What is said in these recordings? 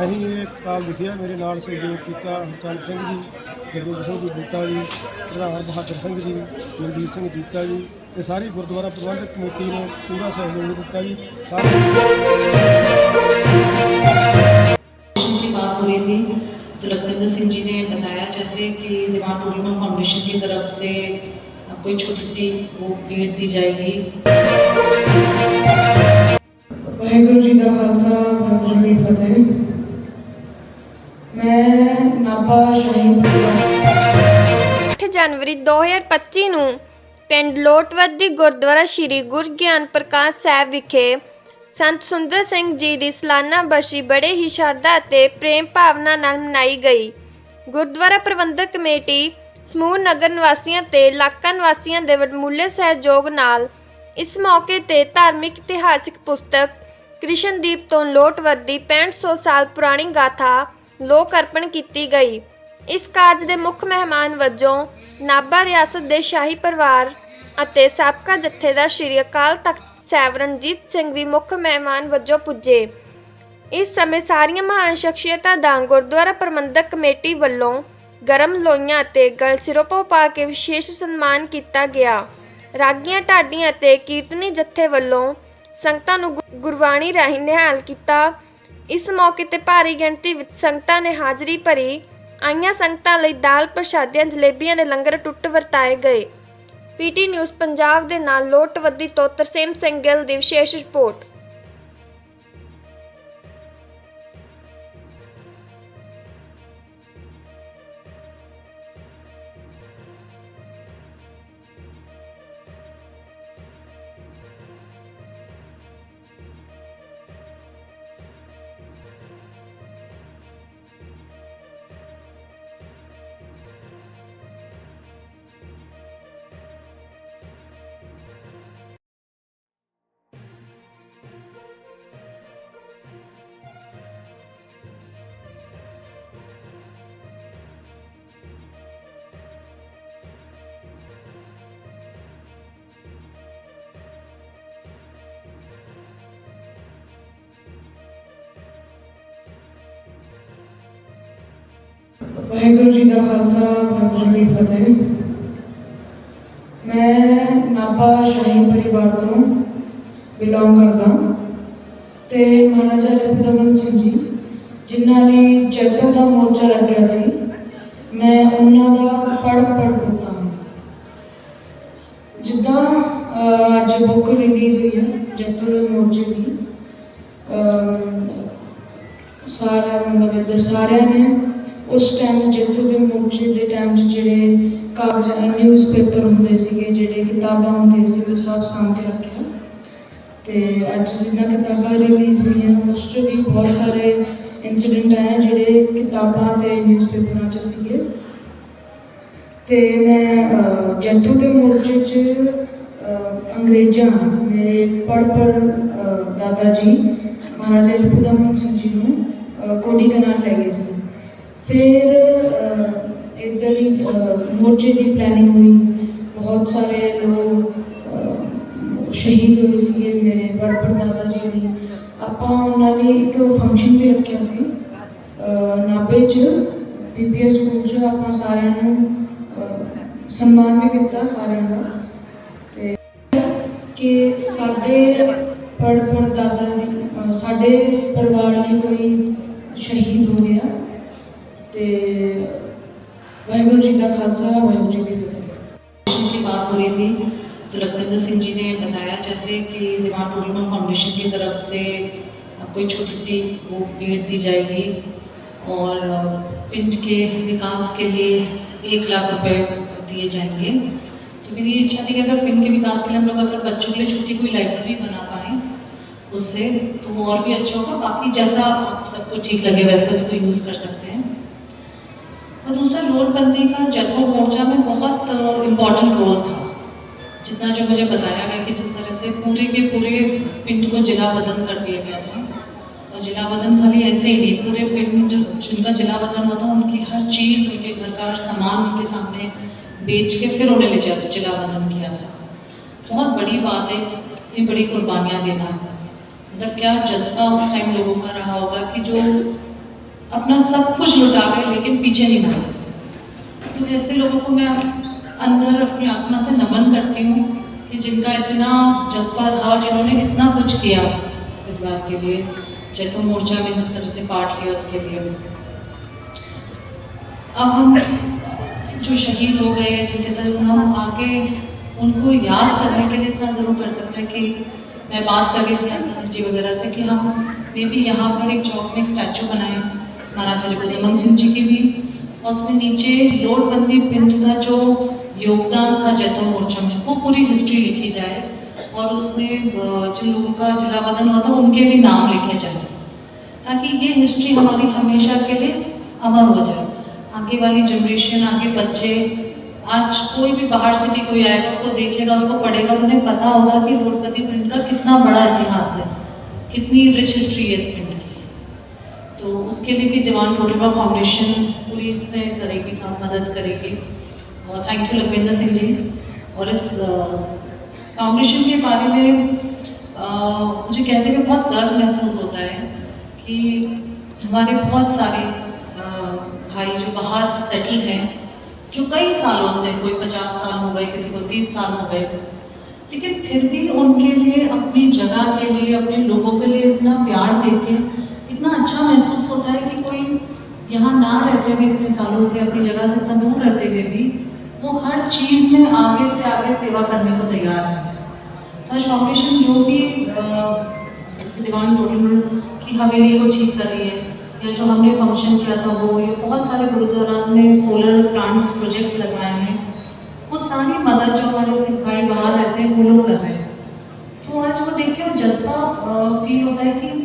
ਅਸੀਂ ਇਹ ਕਿਤਾਬ ਲਿਖੀ ਆ ਮੇਰੇ ਨਾਲ ਸਹਿਯੋਗ ਕੀਤਾ ਹਰਚੰਦ ਸਿੰਘ ਜੀ ਗੁਰਬਖਸ਼ ਸਿੰਘ ਜੀ ਬੂਟਾ ਜੀ ਪ੍ਰਧਾਨ ਬਹਾਦਰ ਸਿੰਘ ਜੀ ਮਨਜੀਤ ਸਿੰਘ ਜੀਤਾ ਜੀ ਤੇ ਸਾਰੀ ਗੁਰਦੁਆਰਾ ਪ੍ਰਬੰਧਕ ਕਮੇਟੀ ਨੇ ਪੂਰਾ ਸਹਿਯੋਗ ਦਿੱਤਾ ਜੀ ਸਾਰੇ फाउंडेशन की बात हो रही थी तो लखविंदर सिंह जी ने बताया जैसे कि दिमाग टूरिज्म फाउंडेशन की तरफ से कोई छोटी सी वो भेंट दी जाएगी ਵਾਹਿਗੁਰੂ ਜੀ ਦਾ ਖਾਲਸਾ ਵਾਹਿਗੁਰੂ ਜੀ ਦੀ ਫਤਿਹ ਮੈਂ ਨਾਭਾ ਸ਼ਾਹੀ ਪਰਿਵਾਰ 8 ਜਨਵਰੀ 2025 ਨੂੰ ਪਿੰਡ ਲੋਟਵੱਦੀ ਗੁਰਦੁਆਰਾ ਸ੍ਰੀ ਗੁਰੂ ਗਿਆਨ ਪ੍ਰਕਾਸ਼ ਸਾਹਿਬ ਵਿਖੇ ਸੰਤ ਸੁੰਦਰ ਸਿੰਘ ਜੀ ਦੀ ਸਾਲਾਨਾ ਬਰਸੀ ਬੜੇ ਹੀ ਸ਼ਰਧਾ ਅਤੇ ਪ੍ਰੇਮ ਭਾਵਨਾ ਨਾਲ ਮਨਾਈ ਗਈ। ਗੁਰਦੁਆਰਾ ਪ੍ਰਬੰਧਕ ਕਮੇਟੀ ਸਮੂਹ ਨਗਰ ਨਿਵਾਸੀਆਂ ਤੇ ਇਲਾਕਾ ਨਿਵਾਸੀਆਂ ਦੇ ਵਡਮੁੱਲੇ ਸਹਿਯੋਗ ਨਾਲ ਇਸ ਮੌਕੇ ਤੇ ਧਾਰਮਿਕ ਇਤਿਹਾਸਿਕ ਪੁਸਤਕ ਕ੍ਰਿਸ਼ਨਦੀਪ ਤੋਂ ਲੋਟਵੱਦੀ 6500 ਸਾਲ ਪੁਰਾਣੀ ਗਾਥਾ ਲੋਕ ਅਰਪਣ ਕੀਤੀ ਗਈ। ਇਸ ਕਾਰਜ ਦੇ ਮੁੱਖ ਮਹਿਮਾਨ ਵਜੋਂ ਨਾਭਾ ਰਿਆਸਤ ਦੇ ਸ਼ਾਹੀ ਪਰਿਵਾਰ ਅਤੇ ਸਾਬਕਾ ਜਥੇਦਾਰ ਸ਼੍ਰੀ ਅਕਾਲ ਤਖਤ ਸਾਹਿਬ ਰਣਜੀਤ ਸਿੰਘ ਵੀ ਮੁੱਖ ਮਹਿਮਾਨ ਵਜੋਂ ਪੁੱਜੇ। ਇਸ ਸਮੇਂ ਸਾਰੀਆਂ ਮਹਾਨ ਸ਼ਖਸੀਅਤਾਂ ਦਾ ਗੁਰਦੁਆਰਾ ਪ੍ਰਬੰਧਕ ਕਮੇਟੀ ਵੱਲੋਂ ਗਰਮ ਲੋਈਆਂ ਅਤੇ ਗਲ ਸਿਰੋਪੋ ਪਾ ਕੇ ਵਿਸ਼ੇਸ਼ ਸਨਮਾਨ ਕੀਤਾ ਗਿਆ। ਰਾਗੀਆਂ, ਢਾਡੀਆਂ ਅਤੇ ਕੀਰਤਨੀ ਜਥੇ ਵੱਲੋਂ ਸੰਗਤਾਂ ਨੂੰ ਗੁ- ਗੁਰਬਾਣੀ ਰਾਹੀਂ ਨਿਹਾਲ ਕੀਤਾ ਇਸ ਮੌਕੇ ਤੇ ਭਾਰੀ ਗਿਣਤੀ ਵਿੱਚ ਸੰਗਤਾਂ ਨੇ ਹਾਜ਼ਰੀ ਭਰੀ। ਆਈਆਂ ਸੰਗਤਾਂ ਲਈ ਦਾਲ ਪ੍ਰਸ਼ਾਦਿਆਂ, ਜਲੇਬੀਆਂ ਦੇ ਲੰਗਰ ਟੁੱਟ ਵਰਤਾਏ ਗਏ। ਪੀਟੀ ਨਿਊਜ਼ ਪੰਜਾਬ ਦੇ ਨਾਲ ਲੋਟਵੱਦੀ ਤੋਂ ਤਰਸੇਮ ਸਿੰਘ ਗਿੱਲ ਦੀ ਵਿਸ਼ੇਸ਼ ਰਿਪੋਰਟ। ਵਾਹਿਗੁਰੂ ਜੀ ਦਾ ਖਾਲਸਾ, ਵਾਹਿਗੁਰੂ ਜੀ ਦੀ ਫਤਿਹ। ਮੈਂ ਨਾਭਾ ਸ਼ਾਹੀ ਪਰਿਵਾਰ ਤੋਂ ਬਿਲੋਂਗ ਕਰਦਾ ਤੇ ਮਹਾਰਾਜਾ ਰਤਨਮਨ ਸਿੰਘ ਜੀ, ਜਿਨ੍ਹਾਂ ਲਈ ਜੈਤੋ ਦਾ ਮੋਰਚਾ ਲੱਗਿਆ ਸੀ, ਮੈਂ ਉਹਨਾਂ ਦਾ ਪੜ ਪੜ ਪੁੱਤਾਂ ਜਿੱਦਾਂ ਅੱਜ ਬੁੱਕ ਰਿਲੀਜ਼ ਹੋਈ ਹੈ ਜੈਤੋ ਦੇ ਮੋਰਚੇ ਦੀ ਸਾਰਾ ਮਤਲਬ ਇੱਧਰ ਸਾਰਿਆਂ ਨੇ ਉਸ ਟਾਈਮ ਜੇਤੂ ਦੇ ਮੋਰਚੇ ਦੇ ਟਾਈਮ 'ਚ ਜਿਹੜੇ ਕਾਗਜ਼ ਨਿਊਜ਼ਪੇਪਰ ਹੁੰਦੇ ਸੀਗੇ ਜਿਹੜੇ ਕਿਤਾਬਾਂ ਹੁੰਦੀਆਂ ਸੀ ਉਹ ਸਭ ਸਾਂਭ ਕੇ ਰੱਖਿਆ ਤੇ ਅੱਜ ਜਿੱਦਾਂ ਕਿਤਾਬਾਂ ਰਿਲੀਜ਼ ਹੋਈਆਂ ਉਸ 'ਚ ਵੀ ਬਹੁਤ ਸਾਰੇ ਇਨਸੀਡੈਂਟ ਆਏ ਜਿਹੜੇ ਕਿਤਾਬਾਂ ਤੇ ਨਿਊਜ਼ਪੇਪਰਾਂ 'ਚ ਸੀਗੇ ਤੇ ਮੈਂ ਅਹ, ਜੈਤੂ ਦੇ ਮੋਰਚੇ 'ਚ ਅਹ, ਅੰਗਰੇਜ਼ਾਂ ਮੇਰੇ ਪੜ ਪੜ ਦਾਦਾ ਜੀ ਮਹਾਰਾਜਾ ਜਗਦਮਨ ਸਿੰਘ ਜੀ ਨੂੰ ਅਹ, ਕੋਡੀ ਦੇ ਨਾਲ ਲੈ ਗਏ ਸੀ ਫਿਰ ਅਹ, ਇੱਧਰ ਹੀ ਅਹ, ਮੋਰਚੇ ਦੀ ਪਲੈਨਿੰਗ ਹੋਈ ਬਹੁਤ ਸਾਰੇ ਲੋਕ ਅਹ, ਸ਼ਹੀਦ ਹੋਏ ਸੀਗੇ ਮੇਰੇ ਪੜ ਪੜ ਦਾਦਾ ਜੀ ਦੀ ਆਪਾਂ ਉਹਨਾਂ ਲਈ ਇੱਕ ਫੰਕਸ਼ਨ ਵੀ ਰੱਖਿਆ ਸੀ ਅਹ, ਨਾਭੇ 'ਚ ਪੀਪੀਐਸ ਸਕੂਲ 'ਚ ਆਪਾਂ ਸਾਰਿਆਂ ਨੂੰ ਅਹ, ਸਨਮਾਨ ਵੀ ਕੀਤਾ ਸਾਰਿਆਂ ਦਾ ਤੇ ਕਿ ਸਾਡੇ ਪੜ ਪੜ ਦਾਦਾ ਲਈ ਅਹ, ਸਾਡੇ ਪਰਿਵਾਰ ਲਈ ਕੋਈ ਸ਼ਹੀਦ ਹੋ ਗਿਆ ਤੇ ਵਾਹਿਗੁਰੂ ਜੀ ਦਾ ਖਾਲਸਾ ਵਾਹਿਗੁਰੂ ਜੀ ਕੀ ਫਤਿਹ फाउंडेशन की बात हो रही थी तो लखविंदर सिंह जी ने बताया जैसे कि दिमाग टूरिज्म फाउंडेशन की तरफ से कोई छोटी सी वो भेंट दी जाएगी और पिंड के विकास के लिए एक लाख रुपए दिए जाएंगे तो मेरी ये इच्छा थी कि अगर पिंड के विकास के लिए हम लोग अगर बच्चों के लिए छोटी कोई लाइब्रेरी बना पाएँ उससे तो वो और भी अच्छा होगा बाकी जैसा आप सबको ठीक लगे वैसे उसको यूज़ कर सकते हैं और दूसरा नोटबंदी का जथो मोर्चा में बहुत इम्पोर्टेंट रोल था। जितना जो मुझे बताया गया कि जिस तरह से पूरे के पूरे पिंड को जिला बदन कर दिया गया था, और जिला बदन खाली ऐसे ही नहीं, पूरे पिंड जिनका जिला बदन हुआ था, उनकी हर चीज़, उनके घर का हर सामान उनके सामने बेच के फिर उन्हें ले जा, जिला बदन किया था। बहुत बड़ी बात है, इतनी बड़ी कुर्बानियाँ देना। मतलब क्या जज्बा उस टाइम लोगों का रहा होगा कि जो अपना सब कुछ लुटा गए लेकिन पीछे नहीं भागे। तो ऐसे लोगों को मैं अंदर अपनी आत्मा से नमन करती हूँ कि जिनका इतना जज्बा था जिन्होंने इतना कुछ किया परिवार के लिए जैतून मोर्चा में जिस तरह से पार्ट लिया उसके लिए। अब हम जो शहीद हो गए, जिनके साथ हम आगे उनको याद करने के लिए इतना ज़रूर कर सकते हैं कि मैं बात कर रही थी जी वगैरह से, कि हम, मे भी यहाँ पर एक चौक में एक स्टैचू बनाए। महाराजा रिपुदमन सिंह जी की भी और उसमें नीचे नोटबंदी पिंड का जो योगदान था जैतून मोर्चा में, वो पूरी हिस्ट्री लिखी जाए और उसमें जिन लोगों का जलावतन हुआ था, उनके भी नाम लिखे जाए, ताकि ये हिस्ट्री हमारी हमेशा के लिए अमर हो जाए। आगे वाली जनरेशन आगे बच्चे, आज कोई भी बाहर से भी कोई आएगा, उसको देखेगा, उसको पढ़ेगा तो उन्हें पता होगा कि रोडपति प्रिंट का कितना बड़ा इतिहास है, कितनी रिच हिस्ट्री है इस प्रिंट उसके लिए भी दीवान टोटलबा फाउंडेशन पूरी इसमें करेगी काम मदद करेगी। और थैंक यू लखविंदर सिंह जी। और इस फाउंडेशन के बारे में मुझे कहते हुए बहुत गर्व महसूस होता है कि हमारे बहुत सारे भाई जो बाहर सेटल्ड हैं, जो कई सालों से, कोई पचास साल हो गए, किसी को तीस साल हो गए, लेकिन फिर भी उनके लिए, अपनी जगह के लिए, अपने लोगों के लिए इतना प्यार देके इतना अच्छा महसूस होता है कि कोई यहाँ ना रहते हुए इतने सालों से, अपनी जगह से इतना दूर रहते हुए भी, वो हर चीज़ में आगे से आगे सेवा करने को तैयार है। फ़र्स्ट फाउंडेशन जो भी दीवान टोटल की हवेली को ठीक कर रही है, या जो हमने फ़ंक्शन किया था वो, ये बहुत सारे गुरुद्वाराज में सोलर प्लांट्स प्रोजेक्ट्स लगाए हैं, वो सारी मदद जो हमारे सिख भाई बाहर रहते हैं, वो लोग कर रहे हैं। तो आज वो देख के जज्बा फील होता है कि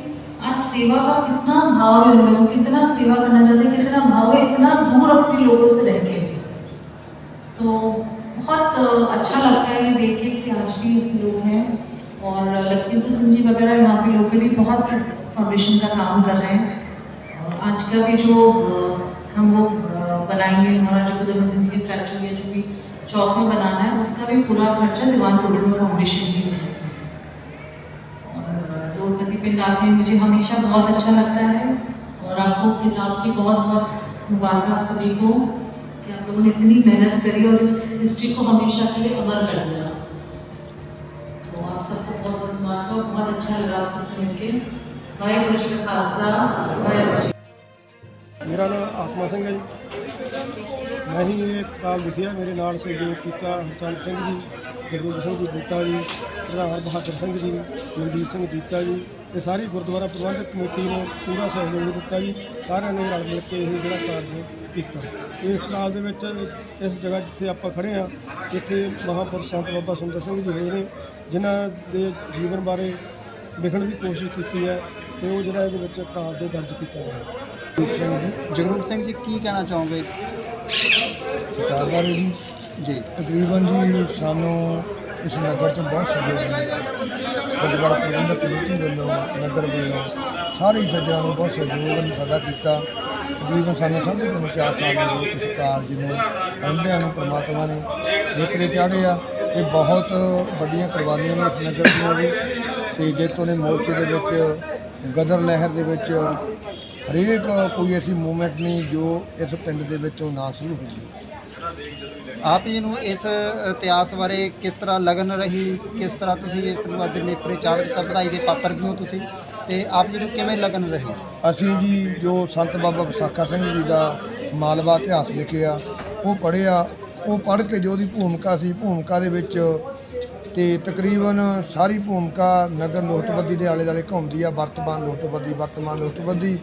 सेवा का कितना भाव है उनमें वो कितना सेवा करना चाहते हैं, कितना भाव है, इतना दूर अपने लोगों से रह के। तो बहुत अच्छा लगता है ये देख के कि आज भी ऐसे लोग हैं और लखविंदर सिंह जी वगैरह यहाँ पे लोकली बहुत इस फाउंडेशन का काम कर रहे हैं। और आज का भी जो हम वो बनाएँगे, महाराजा बुद्धमन सिंह की स्टैचू या जो भी चौक में बनाना है, उसका भी पूरा खर्चा दीवान टोडर फाउंडेशन ही है बिन आपने मुझे हमेशा बहुत अच्छा लगता है। और आपको किताब की बहुत बहुत मुबारक आप सभी को कि आप लोगों ने इतनी मेहनत करी और इस हिस्ट्री को हमेशा के लिए अमर कर दिया। तो आप सबको बहुत बहुत मुबारक और बहुत अच्छा लगा आप सबसे मिलकर वाहेगुरु जी का खालसा वाहेगुरु जी। ਮੇਰਾ ਨਾਮ ਆਤਮਾ ਸਿੰਘ ਹੈ ਜੀ ਮੈਂ ਹੀ ਇਹ ਕਿਤਾਬ ਲਿਖੀ ਹੈ ਮੇਰੇ ਨਾਲ ਸਹਿਯੋਗ ਕੀਤਾ ਹਰਚੰਦ ਸਿੰਘ ਜੀ ਗੁਰਗੋਬਿੰਦ ਸਿੰਘ ਜੀ ਬੂਟਾ ਜੀ ਪ੍ਰਧਾਨ ਬਹਾਦਰ ਸਿੰਘ ਜੀ ਮਨਦੀਪ ਸਿੰਘ ਜੀਤਾ ਜੀ ਤੇ ਸਾਰੀ ਗੁਰਦੁਆਰਾ ਪ੍ਰਬੰਧਕ ਕਮੇਟੀ ਨੇ ਪੂਰਾ ਸਹਿਯੋਗ ਦਿੱਤਾ ਜੀ ਸਾਰਿਆਂ ਨੇ ਰਲ ਮਿਲ ਕੇ ਇਹ ਜਿਹੜਾ ਕਾਰਜ ਕੀਤਾ। ਇਸ ਕਿਤਾਬ ਦੇ ਵਿੱਚ ਇਸ ਜਗ੍ਹਾ ਜਿੱਥੇ ਆਪਾਂ ਖੜੇ ਆ ਇੱਥੇ ਮਹਾਂਪੁਰਸ਼ ਸੰਤ ਬਾਬਾ ਸੁੰਦਰ ਸਿੰਘ ਜੀ ਹੋਏ ਨੇ ਜਿਨ੍ਹਾਂ ਦੇ ਜੀਵਨ ਬਾਰੇ ਲਿਖਣ ਦੀ ਕੋਸ਼ਿਸ਼ ਕੀਤੀ ਹੈ ਤੇ ਉਹ ਜਿਹੜਾ ਇਹਦੇ ਵਿੱਚ ਕਿਤਾਬ ਦੇ ਦਰਜ ਕੀਤਾ ਗਿਆ। ਜਗਰੂਪ ਸਿੰਘ ਜੀ ਕੀ ਕਹਿਣਾ ਚਾਹੋਗੇ? ਬਾਰੇ ਜੀ। ਤਕਰੀਬਨ ਜੀ ਸਾਨੂੰ ਇਸ ਨਗਰ ਤੋਂ ਬਹੁਤ ਸਹਿਯੋਗ ਮਿਲਿਆ। ਗੁਰਦੁਆਰਾ ਪ੍ਰਬੰਧਕ ਕਮੇਟੀ ਵੱਲੋਂ, ਨਗਰ ਵੱਲੋਂ ਸਾਰੇ ਹੀ ਸੱਜਣਾਂ ਨੂੰ ਬਹੁਤ ਸਹਿਯੋਗ ਨੇ ਸਾਡਾ ਕੀਤਾ। ਤਕਰੀਬਨ ਸਾਨੂੰ ਸਾਢੇ ਤਿੰਨ ਚਾਰ ਸਾਲ ਹੋ ਗਏ ਇਸ ਕਾਰਜ ਨੂੰ ਅੰਡਿਆਂ ਨੂੰ, ਪ੍ਰਮਾਤਮਾ ਨੇ ਵਿਕਰੇ ਚਾੜੇ ਆ ਤੇ ਬਹੁਤ ਵੱਡੀਆਂ ਕੁਰਬਾਨੀਆਂ ਨੇ ਇਸ ਨਗਰ ਦੀਆਂ ਵੀ। ਤੇ ਜੇਤੋਂ ਨੇ ਮੋਰਚੇ ਦੇ ਵਿੱਚ, ਗਦਰ ਲਹਿਰ ਦੇ ਵਿੱਚ, ਹਰੇਕ ਕੋਈ ਐਸੀ ਮੂਵਮੈਂਟ ਨਹੀਂ ਜੋ ਇਸ ਪਿੰਡ ਦੇ ਵਿੱਚੋਂ ਨਾ ਸ਼ੁਰੂ ਹੋਈ। ਆਪ ਜੀ ਨੂੰ ਇਸ ਇਤਿਹਾਸ ਬਾਰੇ ਕਿਸ ਤਰ੍ਹਾਂ ਲਗਨ ਰਹੀ, ਕਿਸ ਤਰ੍ਹਾਂ ਤੁਸੀਂ ਇਸ ਨੂੰ ਅੱਜ ਨੇਪਰੇ ਚਾੜ ਦਿੱਤਾ, ਵਧਾਈ ਦੇ ਪਾਤਰ ਵੀ ਹੋ ਤੁਸੀਂ, ਤੇ ਆਪ ਜੀ ਨੂੰ ਕਿਵੇਂ ਲਗਨ ਰਹੀ? ਅਸੀਂ ਜੀ ਜੋ ਸੰਤ ਬਾਬਾ ਵਿਸਾਖਾ ਸਿੰਘ ਜੀ ਦਾ ਮਾਲਵਾ ਇਤਿਹਾਸ ਲਿਖਿਆ, ਉਹ ਪੜ੍ਹਿਆ, ਉਹ ਪੜ੍ਹ ਕੇ ਜੋ ਉਹਦੀ ਭੂਮਿਕਾ ਸੀ, ਭੂਮਿਕਾ ਦੇ ਵਿੱਚ ਤੇ ਤਕਰੀਬਨ ਸਾਰੀ ਭੂਮਿਕਾ ਨਗਰ ਲੋਟਬੱਦੀ ਦੇ ਆਲੇ ਦੁਆਲੇ ਘੁੰਮਦੀ ਆ, ਵਰਤਮਾਨ ਲੋਟਬੱਦੀ ਵਰਤਮਾਨ ਲੋਟਬੱਦੀ,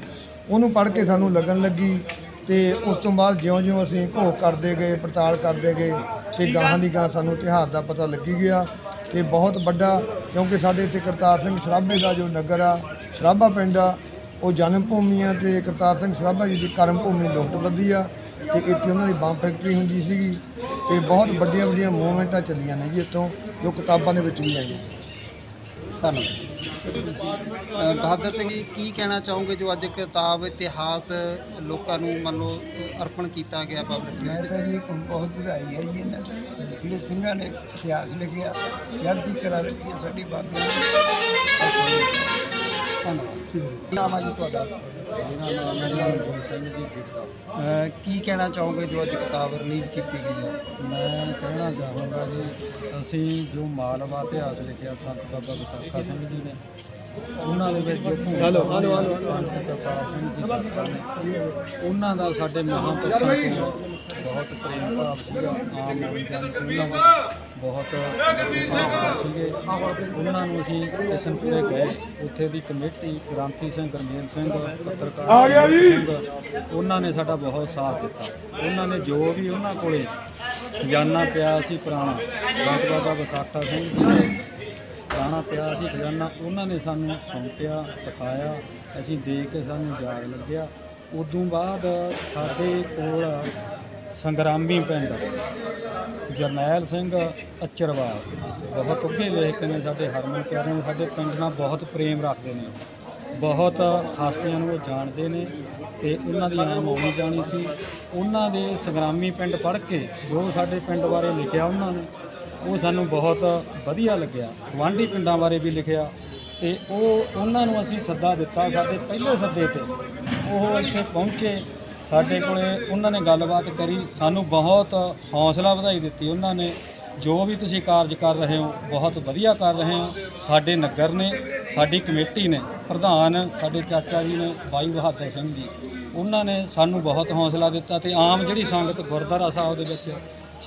ਉਹਨੂੰ ਪੜ੍ਹ ਕੇ ਸਾਨੂੰ ਲੱਗਣ ਲੱਗੀ। ਤੇ ਉਸ ਤੋਂ ਬਾਅਦ ਜਿਉਂ-ਜਿਉਂ ਅਸੀਂ ਘੋਖ ਕਰਦੇ ਗਏ ਪੜਤਾਲ ਕਰਦੇ ਗਏ ਤੇ ਗਾਹਾਂ ਦੀ ਗਾਂ ਸਾਨੂੰ ਇਤਿਹਾਸ ਦਾ ਪਤਾ ਲੱਗੀ ਗਿਆ ਤੇ ਬਹੁਤ ਵੱਡਾ ਕਿਉਂਕਿ ਸਾਡੇ ਇੱਥੇ ਕਰਤਾਰ ਸਿੰਘ ਸਰਾਭੇ ਦਾ ਜੋ ਨਗਰ ਆ ਸਰਾਭਾ ਪਿੰਡ ਆ ਉਹ ਜਨਮ ਭੂਮੀ ਆ ਤੇ ਕਰਤਾਰ ਸਿੰਘ ਸਰਾਭਾ ਜੀ ਦੀ ਕਰਮ ਭੂਮੀ ਲੋਟਬੱਦੀ ਆ ਤੇ ਇੱਥੇ ਉਹਨਾਂ ਦੀ ਬੰਬ ਫੈਕਟਰੀ ਹੁੰਦੀ ਸੀਗੀ ਤੇ ਬਹੁਤ ਵੱਡੀਆਂ ਵੱਡੀਆਂ ਮੂਵਮੈਂਟਾਂ ਚੱਲੀਆਂ ਨੇ ਜੀ ਇੱਥੋਂ ਜੋ ਕਿਤਾਬਾਂ ਦੇ ਵਿੱਚ ਵੀ ਆਈਆਂ ਧੰਨਵਾਦ। ਅ, ਬਹਾਦਰ ਸਿੰਘ ਜੀ ਕੀ ਕਹਿਣਾ ਚਾਹੋਗੇ ਜੋ ਅੱਜ ਕਿਤਾਬ ਇਤਿਹਾਸ ਲੋਕਾਂ ਨੂੰ ਮੰਨ ਲਓ ਅ, ਅਰਪਣ ਕੀਤਾ ਗਿਆ ਪਬਲਿਕ ਮੈਂ ਤਾਂ ਜੀ ਕੋਈ ਬਹੁਤ ਵਧਾਈ ਹੈ ਜੀ ਇਹਨਾਂ ਦੀ। ਜਿਹੜੇ ਸਿੰਘਾਂ ਨੇ ਇਤਿਹਾਸ ਲਿਖਿਆ ਚੜ੍ਹਦੀ ਕਲਾ ਰੱਖੀ ਹੈ ਸਾਡੀ ਬਾਬੇ ਨੇ। ਧੰਨਵਾਦ। ਨਾਮ ਹੈ ਜੀ ਤੁਹਾਡਾ? ਮੇਰਾ ਨਾਮ ਹੈ ਰਣਜੀਤ ਸਿੰਘ ਜੀ ਜਿੱਤਾ ਕੀ ਕਹਿਣਾ ਚਾਹੋਗੇ ਜੋ ਅੱਜ ਕਿਤਾਬ ਰਿਲੀਜ਼ ਕੀਤੀ ਗਈ ਹੈ? ਮੈਂ ਕਹਿਣਾ ਚਾਹਾਂਗਾ ਜੀ ਅਸੀਂ ਜੋ ਮਾਲਵਾ ਇਤਿਹਾਸ ਲਿਖਿਆ ਸੰਤ ਬਾਬਾ ਵਿਸਾਖਾ ਸਿੰਘ ਜੀ ਨੇ ਉਹਨਾਂ ਦੇ ਵਿੱਚ ਜੋ hello, hello, hello, Singh ji ਨੇ, ਉਹਨਾਂ ਦਾ ਸਾਡੇ ਮਹਾਂਪੁਰਸ਼ਾਂ ਤੋਂ ਬਹੁਤ ਪ੍ਰੇਮ ਭਾਵ ਸੀਗਾ ਆਮ ਲੋਕਾਂ ਸੀ ਉਹਨਾਂ ਦਾ ਬਹੁਤ ਸੀਗੇ। ਉਹਨਾਂ ਨੂੰ ਅਸੀਂ ਕਿਸ਼ਨਪੁਰੇ ਗਏ। ਉੱਥੇ ਦੀ ਕਮੇਟੀ ਗ੍ਰਾਂਥੀ ਸਿੰਘ ਗਰਮੇਲ ਸਿੰਘ ਪੱਤਰਕਾਰ ਸਿੰਘ ਉਹਨਾਂ ਨੇ ਸਾਡਾ ਬਹੁਤ ਸਾਥ ਦਿੱਤਾ। ਉਹਨਾਂ ਨੇ ਜੋ ਵੀ ਉਹਨਾਂ ਕੋਲੇ ਖਜ਼ਾਨਾ ਪਿਆ ਸੀ ਪੁਰਾਣਾ ਸੰਤ ਬਾਬਾ ਵਿਸਾਖਾ ਸਿੰਘ ਜੀ ਨੇ ਪੁਰਾਣਾ ਪਿਆ ਸੀ ਖਜ਼ਾਨਾ ਉਹਨਾਂ ਨੇ ਸਾਨੂੰ ਸੌਂਪਿਆ ਦਿਖਾਇਆ। ਅਸੀਂ ਦੇਖ ਕੇ ਸਾਨੂੰ ਜਾਗ ਲੱਗਿਆ। ਉਦੋਂ ਬਾਅਦ ਸਾਡੇ ਕੋਲ ਸੰਗਰਾਮੀ ਪਿੰਡ ਜਰਨੈਲ ਸਿੰਘ ਅਚਰਵਾਲ ਬਹੁਤ ਉੱਘੇ ਲੇਖਕ ਨੇ ਸਾਡੇ ਹਰਮਨ ਪਿਆਰੇ ਨੇ, ਸਾਡੇ ਪਿੰਡ ਨਾਲ ਬਹੁਤ ਪ੍ਰੇਮ ਰੱਖਦੇ ਨੇ। ਬਹੁਤ ਹਸਤੀਆਂ ਨੂੰ ਉਹ ਜਾਣਦੇ ਨੇ ਤੇ ਉਹਨਾਂ ਦੀ ਆਮ ਆਉਣੀ ਜਾਣੀ ਸੀ। ਉਹਨਾਂ ਦੇ ਸੰਗਰਾਮੀ ਪਿੰਡ ਪੜ੍ਹ ਕੇ ਜੋ ਸਾਡੇ ਪਿੰਡ ਬਾਰੇ ਲਿਖਿਆ ਉਹਨਾਂ ਨੇ, ਉਹ ਸਾਨੂੰ ਬਹੁਤ ਵਧੀਆ ਲੱਗਿਆ। ਗੁਆਂਢੀ ਪਿੰਡਾਂ ਬਾਰੇ ਵੀ ਲਿਖਿਆ ਤੇ ਉਹ, ਉਹਨਾਂ ਨੂੰ ਅਸੀਂ ਸੱਦਾ ਦਿੱਤਾ, ਸਾਡੇ ਪਹਿਲੇ ਸੱਦੇ ਤੇ ਉਹ ਇੱਥੇ ਪਹੁੰਚੇ। ਸਾਡੇ ਕੋਲੇ ਉਹਨਾਂ ਨੇ ਗੱਲਬਾਤ ਕਰੀ, ਸਾਨੂੰ ਬਹੁਤ ਹੌਸਲਾ ਵਧਾਈ ਦਿੱਤੀ ਉਹਨਾਂ ਨੇ। ਜੋ ਵੀ ਤੁਸੀਂ ਕਾਰਜ ਕਰ ਰਹੇ ਹੋ, ਬਹੁਤ ਵਧੀਆ ਕਰ ਰਹੇ ਹੋ। ਸਾਡੇ ਨਗਰ ਨੇ, ਸਾਡੀ ਕਮੇਟੀ ਨੇ, ਪ੍ਰਧਾਨ ਸਾਡੇ ਚਾਚਾ ਜੀ ਨੇ, ਬਾਈ ਬਹਾਦਰ ਸਿੰਘ ਜੀ, ਉਹਨਾਂ ਨੇ ਸਾਨੂੰ ਬਹੁਤ ਹੌਸਲਾ ਦਿੱਤਾ ਤੇ ਆਮ ਜਿਹੜੀ ਸੰਗਤ ਗੁਰਦੁਆਰਾ ਸਾਹਿਬ ਦੇ ਵਿੱਚ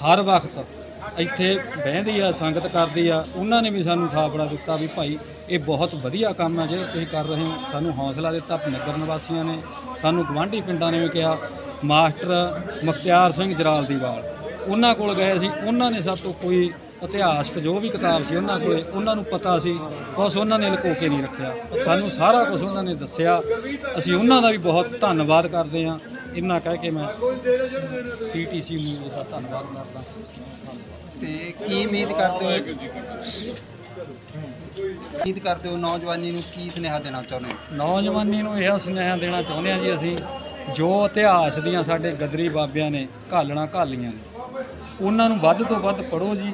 ਹਰ ਵਕਤ ਇੱਥੇ ਬਹਿੰਦੀ ਆ, ਸੰਗਤ ਕਰਦੀ ਆ, ਉਹਨਾਂ ਨੇ ਵੀ ਸਾਨੂੰ ਥਾਪੜਾ ਦਿੱਤਾ ਵੀ ਭਾਈ ਇਹ ਬਹੁਤ ਵਧੀਆ ਕੰਮ ਹੈ ਜਿਹੜਾ ਤੁਸੀਂ ਕਰ ਰਹੇ ਹੋ। ਸਾਨੂੰ ਹੌਸਲਾ ਦਿੱਤਾ ਨਗਰ ਨਿਵਾਸੀਆਂ ਨੇ ਸਾਨੂੰ ਗਵਾਂਢੀ ਪਿੰਡਾਂ ਨੇ ਵੀ ਕਿਹਾ, ਮਾਸਟਰ ਮੁਖਤਿਆਰ ਸਿੰਘ ਜਰਾਲਦੀਵਾਲ, ਉਹਨਾਂ ਕੋਲ ਗਏ ਸੀ, ਉਹਨਾਂ ਨੇ ਸਾਡੇ ਤੋਂ ਕੋਈ ਇਤਿਹਾਸਕ ਜੋ ਵੀ ਕਿਤਾਬ ਸੀ ਉਹਨਾਂ ਕੋਲੇ, ਉਹਨਾਂ ਨੂੰ ਪਤਾ ਸੀ ਕੁਛ ਉਹਨਾਂ ਨੇ ਲੁਕੋ ਕੇ ਨਹੀਂ ਰੱਖਿਆ। ਸਾਨੂੰ ਸਾਰਾ ਕੁਝ ਉਹਨਾਂ ਨੇ ਦੱਸਿਆ। ਅਸੀਂ ਉਹਨਾਂ ਦਾ ਵੀ ਬਹੁਤ ਧੰਨਵਾਦ ਕਰਦੇ ਹਾਂ। ਇੰਨਾ ਕਹਿ ਕੇ ਮੈਂ ਪੀਟੀਸੀ ਨੂੰ ਦਾ ਧੰਨਵਾਦ ਕਰਦਾ। ਤੇ ਕੀ ਉਮੀਦ ਕਰਦੇ ਹੋ? ਉਮੀਦ ਕਰਦੇ ਹੋ ਨੌਜਵਾਨੀ ਨੂੰ ਕੀ ਸੁਨੇਹਾ ਦੇਣਾ ਚਾਹੁੰਦੇ ਹੋ? ਨੌਜਵਾਨੀ ਨੂੰ ਇਹ ਸੁਨੇਹਾ ਦੇਣਾ ਚਾਹੁੰਦੇ ਹਾਂ ਜੀ ਅਸੀਂ, ਜੋ ਇਤਿਹਾਸ ਦੀਆਂ ਸਾਡੇ ਗਦਰੀ ਬਾਬਿਆਂ ਨੇ ਘਾਲਣਾ ਘਾਲੀਆਂ ਨੇ, ਉਹਨਾਂ ਨੂੰ ਵੱਧ ਤੋਂ ਵੱਧ ਪੜ੍ਹੋ ਜੀ,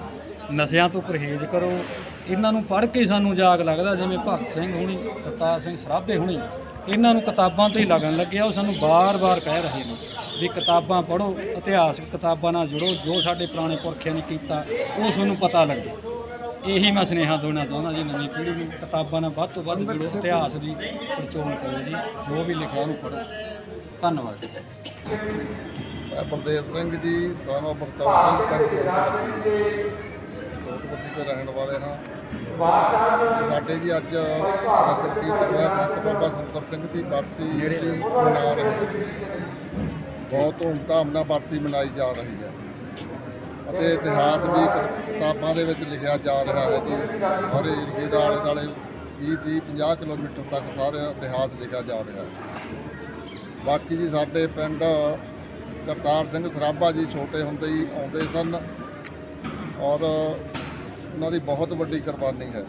ਨਸ਼ਿਆਂ ਤੋਂ ਪਰਹੇਜ਼ ਕਰੋ, ਇਹਨਾਂ ਨੂੰ ਪੜ੍ਹ ਕੇ ਸਾਨੂੰ ਜਾਗ ਲੱਗਦਾ ਜਿਵੇਂ ਭਗਤ ਸਿੰਘ ਹੁਣੀ, ਕਰਤਾਰ ਸਿੰਘ ਸਰਾਭੇ ਹੁਣੀ, ਇਹਨਾਂ ਨੂੰ ਕਿਤਾਬਾਂ ਤੋਂ ਹੀ ਲੱਗਣ ਲੱਗਿਆ ਉਹ ਸਾਨੂੰ ਬਾਰ-ਬਾਰ ਕਹਿ ਰਹੇ ਨੇ ਵੀ ਕਿਤਾਬਾਂ ਪੜ੍ਹੋ, ਇਤਿਹਾਸਕ ਕਿਤਾਬਾਂ ਨਾਲ ਜੁੜੋ, ਜੋ ਸਾਡੇ ਪੁਰਾਣੇ ਪੁਰਖਿਆਂ ਨੇ ਕੀਤਾ, ਉਹ ਤੁਹਾਨੂੰ ਪਤਾ ਲੱਗੇ। ਇਹੀ ਮੈਂ ਸੁਨੇਹਾ ਦੇਣਾ ਚਾਹੁੰਦਾ ਜੀ ਨਵੀਂ ਪੀੜ੍ਹੀ ਨੂੰ ਕਿਤਾਬਾਂ ਨਾਲ ਵੱਧ ਤੋਂ ਵੱਧ ਜੁੜੋ ਇਤਿਹਾਸ ਦੀ ਪੜਚੋਲ ਕਰੋ ਜੀ ਜੋ ਵੀ ਲਿਖਿਆ ਉਹਨੂੰ ਪੜ੍ਹੋ। ਧੰਨਵਾਦ ਮੈਂ ਬਲਦੇਵ ਸਿੰਘ ਜੀ ਸਾਨੋ ਬਖਤੌਰ ਸਿੰਘ ਪਿੰਡ ਕੋਟਪੱਤੀ ਦੇ ਰਹਿਣ ਵਾਲੇ ਹਾਂ। ਤੇ ਸਾਡੇ ਜੀ ਅੱਜ ਨਗਰ ਕੀਰਤਨ ਹੋਇਆ ਸੰਤ ਬਾਬਾ ਸੁੰਦਰ ਸਿੰਘ ਦੀ ਬਰਸੀ ਜਿਹੜੀ ਮਨਾ ਰਹੇ। ਬਹੁਤ ਧੂਮਧਾਮ ਨਾਲ ਬਰਸੀ ਮਨਾਈ ਜਾ ਰਹੀ ਹੈ। ਅਤੇ ਇਤਿਹਾਸ ਵੀ ਕਿਤਾਬਾਂ ਦੇ ਵਿੱਚ ਲਿਖਿਆ ਜਾ ਰਿਹਾ ਹੈ ਜੀ। ਔਰ ਏਰੀਏ ਦੇ ਆਲੇ ਦੁਆਲੇ 20 30 50 ਕਿਲੋਮੀਟਰ ਤੱਕ ਸਾਰਾ ਇਤਿਹਾਸ ਲਿਖਿਆ ਜਾ ਰਿਹਾ ਹੈ। ਬਾਕੀ ਜੀ ਸਾਡੇ ਪਿੰਡ ਕਰਤਾਰ ਸਿੰਘ ਸਰਾਭਾ ਜੀ ਛੋਟੇ ਹੁੰਦੇ ਹੀ ਆਉਂਦੇ ਸਨ ਔਰ ਉਹਨਾਂ ਦੀ ਬਹੁਤ ਵੱਡੀ ਕੁਰਬਾਨੀ ਹੈ।